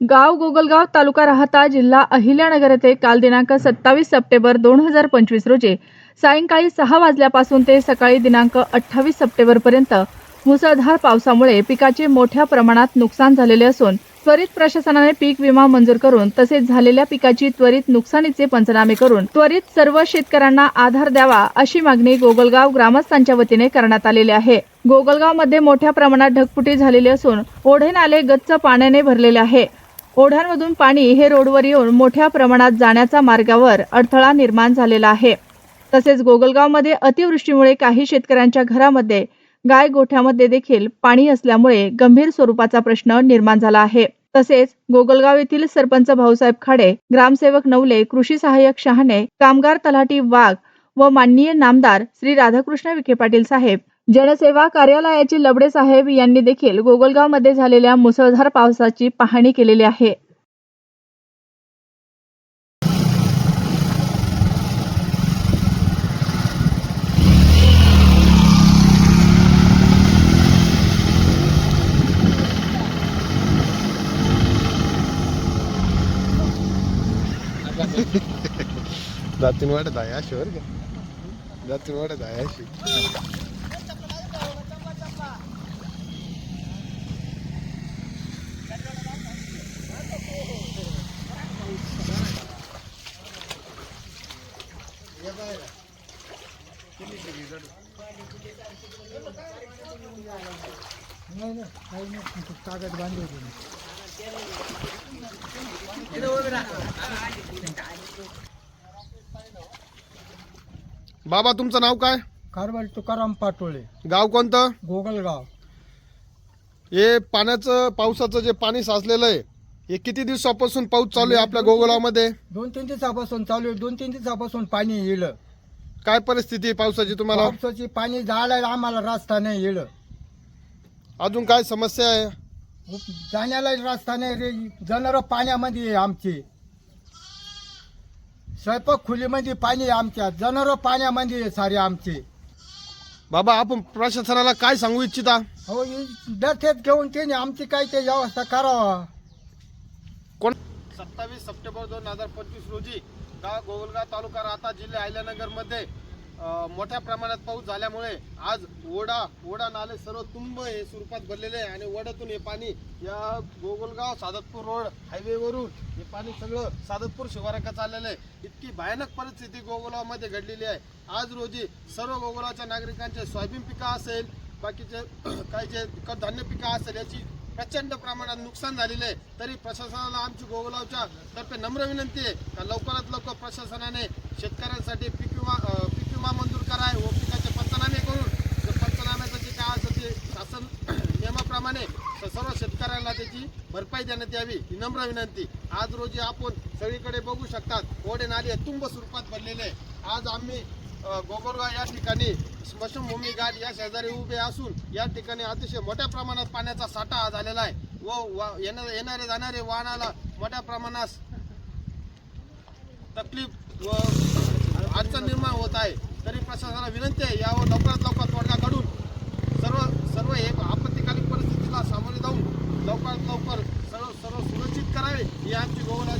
गाव गोगलगाव तालुका राहता जिल्हा अहिल्यानगर येथे काल दिनांक सत्तावीस सप्टेंबर दोन हजार पंचवीस रोजी सायंकाळी सहा वाजल्यापासून ते सकाळी दिनांक अठ्ठावीस सप्टेंबरपर्यंत मुसळधार पावसामुळे पिकाचे मोठ्या प्रमाणात नुकसान झालेले असून त्वरित प्रशासनाने पीक विमा मंजूर करून तसेच झालेल्या पिकाची त्वरित नुकसानीचे पंचनामे करून त्वरित सर्व शेतकऱ्यांना आधार द्यावा अशी मागणी गोगलगाव ग्रामस्थांच्या वतीने करण्यात आलेली आहे. गोगलगावमध्ये मोठ्या प्रमाणात ढगफुटी झालेली असून ओढे नाले गच्च पाण्याने भरलेले आहे. ओढ्यांमधून पाणी हे रोडवर येऊन मोठ्या प्रमाणात जाण्याचा मार्गावर अडथळा निर्माण झालेला आहे. तसेच गोगलगावमध्ये अतिवृष्टीमुळे काही शेतकऱ्यांच्या घरामध्ये गाय गोठ्यामध्ये देखील पाणी असल्यामुळे गंभीर स्वरूपाचा प्रश्न निर्माण झाला आहे. तसेच गोगलगाव येथील सरपंच भाऊसाहेब खाडे ग्रामसेवक नवले कृषी सहाय्यक शहाणे कामगार तलाठी वाघ व माननीय नामदार श्री राधाकृष्ण विखे पाटील साहेब जनसेवा कार्यालयाचे लबडे साहेब यांनी देखील गोगलगावमध्ये झालेल्या मुसळधार पावसाची पाहणी केलेली आहे. जातीन वाटत आहे अशी बरं का? जातीन वाटत आहे अशी. कागद बांधले बाबा तुमचं नाव काय? कारवाल तुकाराम पाटोळे. गाव कोणतं? गोगलगाव. हे पाण्याचं पावसाचं जे पाणी साचलेलं आहे हे किती दिवसापासून पाऊस चालू आहे आपल्या गोगोलामध्ये दोन तीन दिवसापासून चालू आहे. दोन तीन दिवसापासून पाणी येलं काय परिस्थिती आहे पावसाची तुम्हाला? पावसाची पाणी जायला आम्हाला रस्ता नाही येलं अजून काय समस्या आहे? जाण्याला रस्ता नाही रे. जनावर पाण्यामध्ये आहे आमचे. स्वयंपाक खोलीमध्ये पाणी आहे आमच्या. जनावर पाण्यामध्ये आहे सारे आमचे. बाबा आपण प्रशासनाला काय सांगू इच्छिता? हो दथेत घेऊन त्याने आमची काय ते व्यवस्था करावा. सत्तावीस सप्टेंबर दोन हजार पंचवीस रोजी गाव गोगलगाव तालुका राहता जिल्हा आयल्यानगरमध्ये मोठ्या प्रमाणात पाऊस झाल्यामुळे आज ओढा ओढा नाले सर्व तुंब हे स्वरूपात भरलेले आहे आणि ओढ्यातून हे पाणी या गोगलगाव सादतपूर रोड हायवेवरून हे पाणी सगळं सादतपूर शिवाराका चाललेलं आहे. इतकी भयानक परिस्थिती गोगलगावमध्ये घडलेली आहे. आज रोजी सर्व गोगलगावच्या नागरिकांचे सोयाबीन पिकं असेल बाकीचे काही जे कडधान्य पिकं असेल याची प्रचंड प्रमाणात नुकसान झालेलं आहे. तरी प्रशासनाला आमची गोगलावच्या तर्फे नम्र विनंती आहे का लवकरात लवकर प्रशासनाने शेतकऱ्यांसाठी पीक विमा पीक विमा मंजूर कराय व पिकाचे पंचनामे करून जर पंचनाम्याचं जे काय असेल ते शासन नियमाप्रमाणे सर्व शेतकऱ्यांना त्याची भरपाई देण्यात यावी ही नम्र विनंती. आज रोजी आपण सगळीकडे बघू शकतात ओढे नाले तुंब स्वरूपात भरलेले आहे. आज आम्ही गोबरगाव या ठिकाणी स्मशानभूमी घाट या शेजारी उभे असून या ठिकाणी अतिशय मोठ्या प्रमाणात पाण्याचा साठा झालेला आहे. व येणारे जाणारे वाहनाला मोठ्या प्रमाणात तकलीफ व अडचण निर्माण होत आहे. तरी प्रशासनाला विनंती आहे यावर लवकरात लवकर तोडगा काढून सर्व सर्व हे आपत्तीकालीन परिस्थितीला सामोरे जाऊन लवकरात लवकर सर्व सर्व सुरक्षित करावे ही आमची गोवला